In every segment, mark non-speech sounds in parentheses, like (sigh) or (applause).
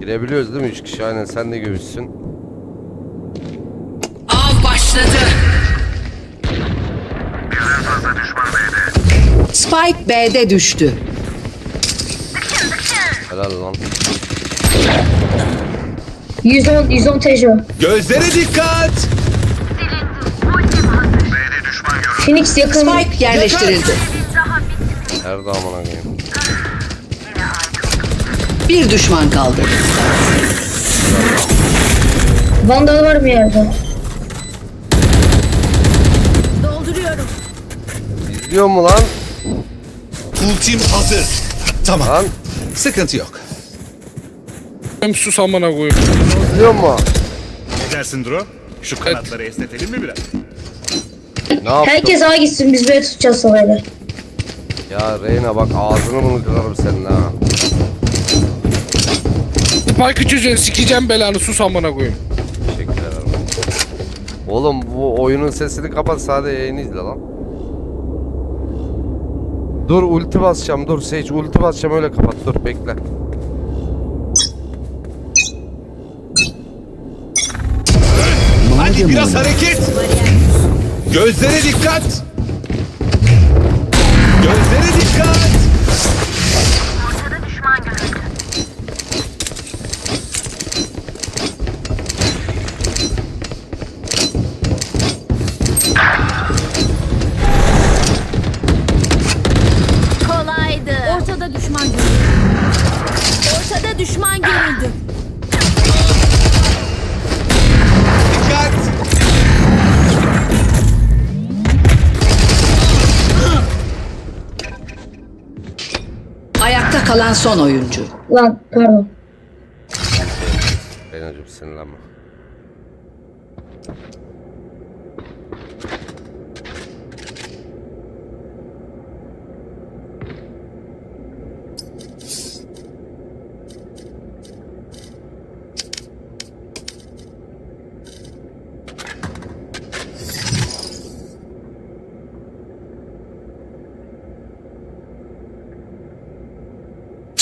Girebiliyoruz değil mi? Üç kişi aynen sen de gömüşsün. Av başladı. Spike B'de düştü. Helal lan. 110, 110 Tejo. Gözlere dikkat. Phoenix yakın. Spike yerleştirildi. Nerede amına koyayım? Bir düşman kaldı. Vandal var mı yerde? İzliyor mu lan? Ultim hazır. Tamam. Lan Sıkıntı yok. Hem sus amına koyayım. izliyor mu? Ne dersin Dro? Şu kanatları esnetelim mi biraz? Ne yaptın? Herkes A gitsin biz B tutacağız sırayla. Ya Reyna bak ağzını bunu kırarım senin ha. Spike'ı çözeceksin sikeceğim belanı sus amına koyayım. Teşekkür ederim. Oğlum bu oyunun sesini kapat sadece yayını izle lan. Dur ulti basacağım dur Sage ulti basacağım öyle kapat dur bekle. Hadi biraz hareket. Gözlere dikkat. Düşman görüldü. Ortada düşman görüldü. Dikkat. Ayakta kalan son oyuncu. Lan pardon. Reyna'cım sinirlenme.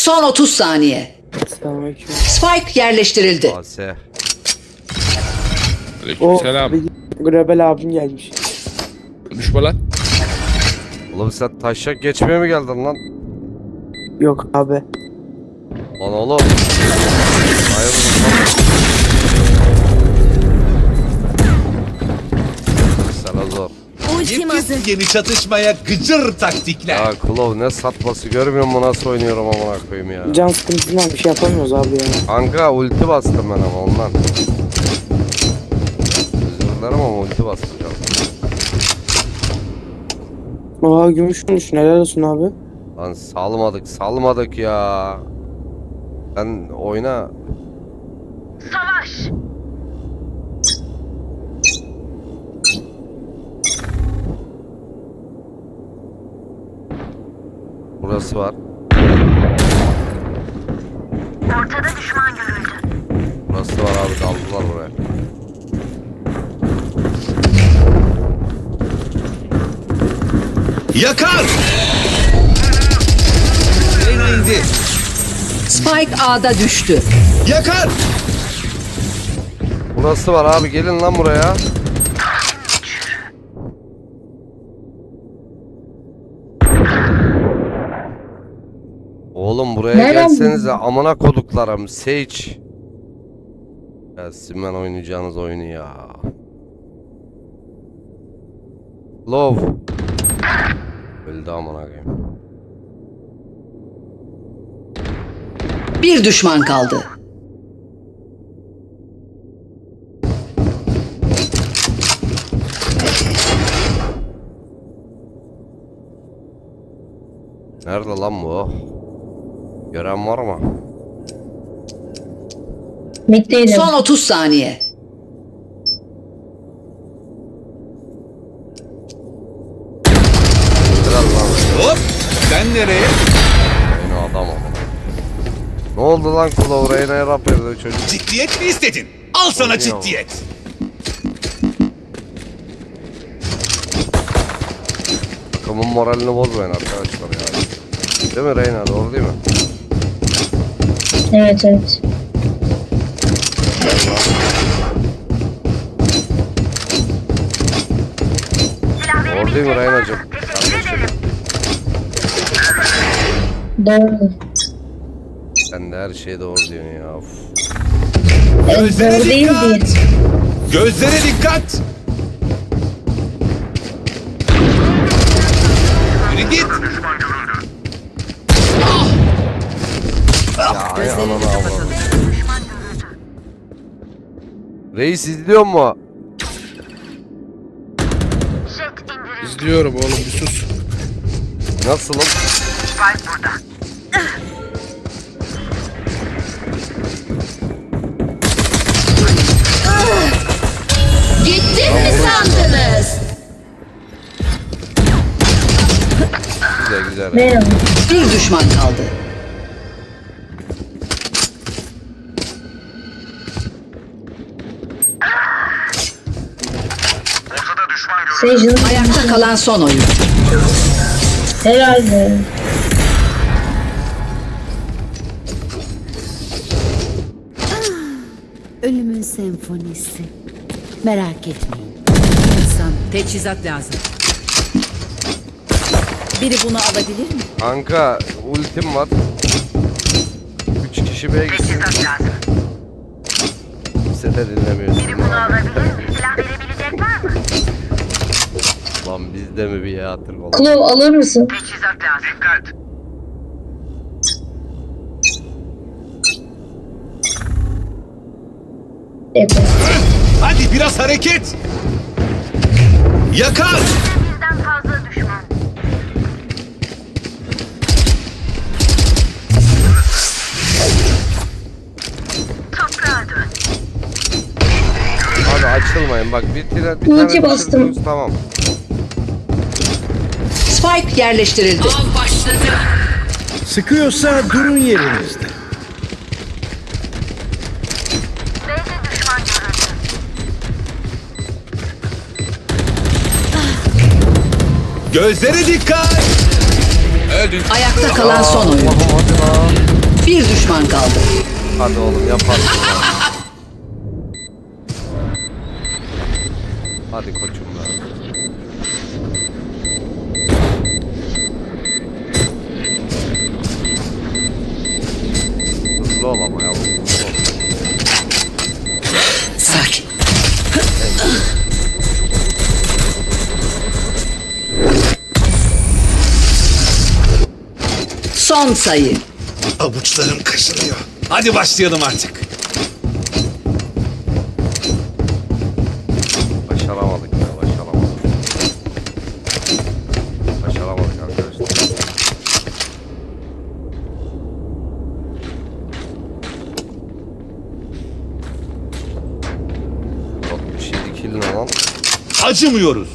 Son 30 saniye. Selamünaleyküm. Spike yerleştirildi. AS. O Selam. bir Global abim gelmiş. Düşme lan. Oğlum sen taşak geçmeye mi geldin lan? Yok abi. Lan oğlum. Hayırdır lan? Sana zor. Ultim hazır. Yeni çatışmaya gıcır taktikler. Ya Klov ne satması görmüyor musun nasıl oynuyorum amına koyayım ya. Can sıkıntısından bir şey yapamıyoruz abi ya. Kanka ulti bastım ben ama ondan. Özür dilerim ama ulti bastım canım. Oha gümüşmüş helal olsun abi. Lan salmadık salmadık ya. Sen oyna. Burası var. Ortada düşman görüldü. Burası var abi daldılar buraya. Yakar. Reyna indi. Spike A'da düştü. Yakar. Burası var abi gelin lan buraya. Oğlum buraya Nereden gelsenize amına koduklarım Sage. Sizin ben oynayacağınız oyunu ya. Love. Öldü amına koyayım. Bir düşman kaldı. Nerede lan bu? Gören var mı? Mid'deydim. Son 30 saniye. Kral lan. Hop. Sen nereye? Yine adam ama. Ne oldu lan kulağı Reyna'ya rap verdi çocuk. Ciddiyet mi istedin? Al sana Oynuyor. ciddiyet. Takımın moralini bozmayın arkadaşlar ya. Değil mi Reyna doğru değil mi? Evet evet. Oradayım oraya alacağım. Doğru. Sen de her şeye doğru diyorsun ya. Of. Gözlere dikkat! Gözlere dikkat! Ya ay ananı avradım. Reis izliyor mu? İzliyorum oğlum bir sus. Nasılım? Gittim mi sandınız? Güzel güzel. Merhaba. Bir düşman kaldı. Sage'ın Ayakta kalan son oyun. herhalde. Ölümün senfonisi. Merak etmeyin. İnsan teçhizat lazım. Biri bunu alabilir mi? Kanka ultim var. 3 kişi B'ye gitsin. Kimse de dinlemiyor. Biri bunu alabilir Silah verebilecek var mı? Lan bizde mi bir yatır oldu? Klov alır mısın? Teçhizat lazım. Dikkat. Evet. Hadi biraz hareket. Yakar. Bizden fazla düşman. Toprağa dön. Abi açılmayın bak bir, bir Ulti tane bastım. düşürdünüz, Tamam. Spike yerleştirildi. Sıkıyorsa durun yerinizde. Gözlere dikkat. Öldün. Ayakta kalan son oyun. Allah'ım hadi lan. Bir düşman kaldı. Hadi oğlum yaparsın (laughs) ya. Hadi koçum be. Hızlı ol ama. Sakin. Son sayı. Avuçlarım kaşınıyor. Hadi başlayalım artık. Başaramadık ya başaramadık. Başaramadık arkadaşlar. Yok bir şey dikilin lan. Acımıyoruz.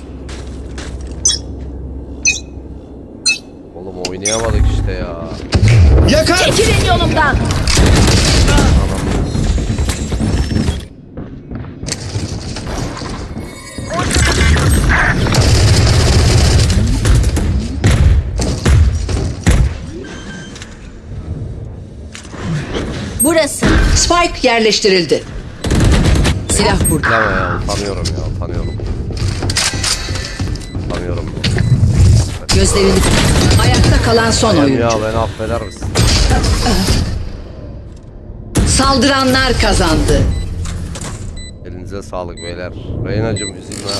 Oğlum oynayamadık işte ya. Yakar. Çekilin yolumdan. Burası. Spike yerleştirildi. Silah burada. Deme ya utanıyorum ya. Utanıyorum. Gözlerini Ayakta kalan son Ya oyuncu. beni affeder misin? Saldıranlar kazandı. Elinize sağlık beyler. Reynacım üzülme.